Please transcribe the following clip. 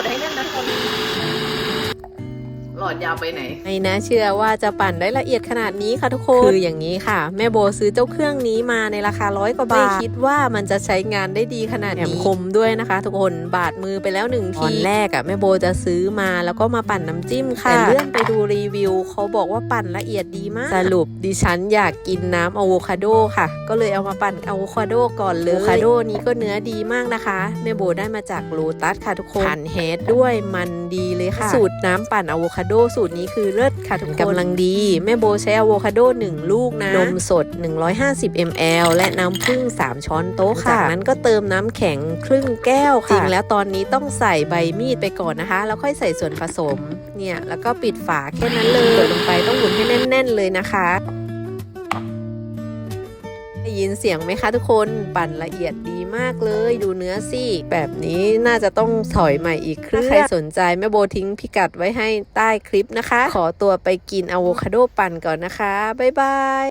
ดให้แน่นนะทุกคนหล อดยาวไปไหน ไม่น่าเชื่อว่าจะปั่นได้ละเอียดขนาดนี้ค่ะทุกคน คืออย่างนี้ค่ะ แม่โบซื้อเจ้าเครื่องนี้มาในราคาร้อยกว่าบาท ไม่คิดว่ามันจะใช้งานได้ดีขนาดนี้แถมคมด้วยนะคะ ทุกคน บาดมือไปแล้วหนึ่งทีตอนแรกอะแม่โบจะซื้อมาแล้วก็มาปั่นน้ำจิ้มค่ะ แต่เลื่อนไปดูรีวิวเขาบอกว่าปั่นละเอียดดีมาก สรุปดิฉันอยากกินน้ำอะโวคาโดค่ะ ก็เลยเอามาปั่นอะโวคาโดก่อนเลยอะโวคาโดนี้ก็เนื้อดีมากนะคะแม่โบได้มาจากโลตัสค่ะทุกคนผ่านเฮดด้วยมันดีเลยค่ะ สูตรน้ำปั่นอะโวคาโดสูตรนี้คือเลิศค่ะทุกคนกำลังดี แม่โบใช้อะโวคาโด 1 ลูกนะ นมสด 150 ml และน้ำผึ้ง 3 ช้อนโต๊ะค่ะ จากนั้นก็เติมน้ำแข็งครึ่งแก้วค่ะ จริงแล้วตอนนี้ต้องใส่ใบมีดไปก่อนนะคะ แล้วค่อยใส่ส่วนผสม เนี่ย แล้วก็ปิดฝาแค่นั้นเลยกดลงไปต้องหมุนให้แน่น ๆ เลยนะคะ ได้ยินเสียงไหมคะทุกคนปั่นละเอียดดีมากเลย ดูเนื้อสิแบบนี้น่าจะต้องถอยใหม่อีกเครื่องถ้าใครสนใจแม่โบทิ้งพิกัดไว้ให้ใต้คลิปนะคะ ขอตัวไปกินอะโวคาโดปั่นก่อนนะคะ บ๊ายบาย